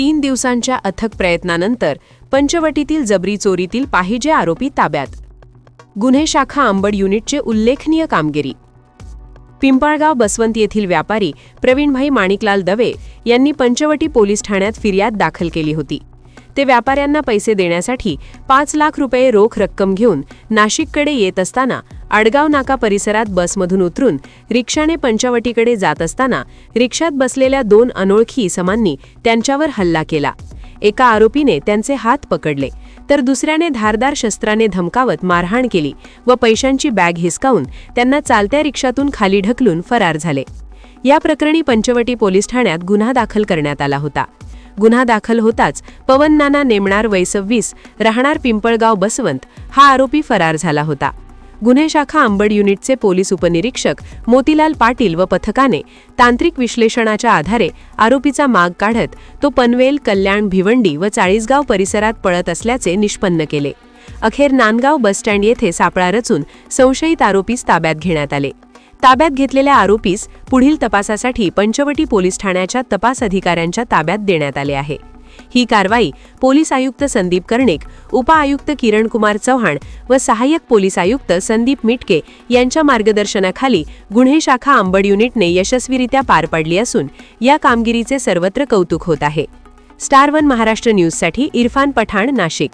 तीन दिवसांच्या अथक प्रयत्नानंतर पंचवटीतील जबरी चोरीतील पाहिजे आरोपी ताब्यात. गुन्हे शाखा आंबड युनिटचे उल्लेखनीय कामगिरी. पिंपळगाव बसवंत येथील व्यापारी प्रवीणभाई माणिकलाल दवे यांनी पंचवटी पोलीस ठाण्यात फिर्याद दाखल केली होती. ते व्यापाऱ्यांना पैसे देण्यासाठी पाच लाख रुपये रोख रक्कम घेऊन नाशिककडे येत असताना आडगाव नाका परिसरात बसमधून उतरून रिक्षाने पंचवटीकडे जात असताना रिक्षात बसलेल्या दोन अनोळखी इसमांनी त्यांच्यावर हल्ला केला. एका आरोपीने त्यांचे हात पकडले तर दुसऱ्याने धारदार शस्त्राने धमकावत मारहाण केली व पैशांची बॅग हिसकावून त्यांना चालत्या रिक्षातून खाली ढकलून फरार झाले. या प्रकरणी पंचवटी पोलीस ठाण्यात गुन्हा दाखल करण्यात आला होता. गुन्हा दाखल होताच पवन नाना नेमणार वय सव्वीस राहणार पिंपळगाव बसवंत हा आरोपी फरार झाला होता. गुन्हे शाखा अंबड युनिटचे पोलीस उपनिरीक्षक मोतीलाल पाटील व पथकाने तांत्रिक विश्लेषणाच्या आधारे आरोपीचा माग काढत तो पनवेल कल्याण भिवंडी व चाळीसगाव परिसरात पळत असल्याचे निष्पन्न केले. अखेर नांदगाव बसस्टँड येथे सापळा रचून संशयित आरोपीस ताब्यात घेण्यात आले. ताब्यात घेतलेल्या आरोपीस पुढील तपासासाठी पंचवटी पोलीस ठाण्याच्या तपास अधिकाऱ्यांच्या ताब्यात देण्यात आले आहे. ही कारवाई पोलीस आयुक्त संदीप कर्णिक उपआयुक्त किरण कुमार चव्हाण व सहाय्यक पोलीस आयुक्त संदीप मिटके यांच्या मार्गदर्शनाखाली गुन्हे शाखा आंबड युनिटने यशस्वीरित्या पार पाडली असून या कामगिरीचे सर्वत्र कौतुक होत आहे. स्टार वन महाराष्ट्र न्यूजसाठी इरफान पठाण नाशिक.